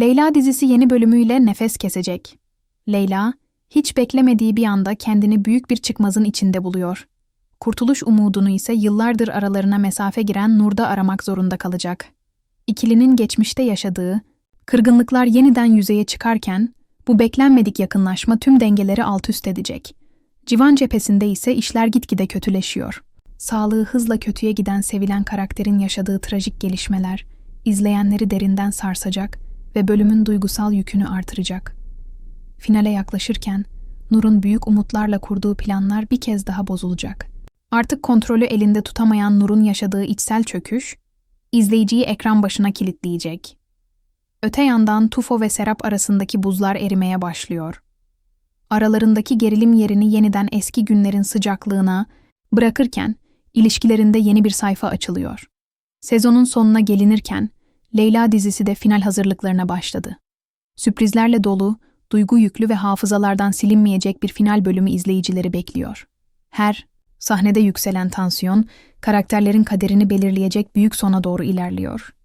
Leyla dizisi yeni bölümüyle nefes kesecek. Leyla, hiç beklemediği bir anda kendini büyük bir çıkmazın içinde buluyor. Kurtuluş umudunu ise yıllardır aralarına mesafe giren Nur'da aramak zorunda kalacak. İkilinin geçmişte yaşadığı, kırgınlıklar yeniden yüzeye çıkarken, bu beklenmedik yakınlaşma tüm dengeleri alt üst edecek. Civan cephesinde ise işler gitgide kötüleşiyor. Sağlığı hızla kötüye giden sevilen karakterin yaşadığı trajik gelişmeler, izleyenleri derinden sarsacak ve bölümün duygusal yükünü artıracak. Finale yaklaşırken, Nur'un büyük umutlarla kurduğu planlar bir kez daha bozulacak. Artık kontrolü elinde tutamayan Nur'un yaşadığı içsel çöküş, izleyiciyi ekran başına kilitleyecek. Öte yandan Tufo ve Serap arasındaki buzlar erimeye başlıyor. Aralarındaki gerilim yerini yeniden eski günlerin sıcaklığına bırakırken ilişkilerinde yeni bir sayfa açılıyor. Sezonun sonuna gelinirken Leyla dizisi de final hazırlıklarına başladı. Sürprizlerle dolu, duygu yüklü ve hafızalardan silinmeyecek bir final bölümü izleyicileri bekliyor. Her, sahnede yükselen tansiyon, karakterlerin kaderini belirleyecek büyük sona doğru ilerliyor.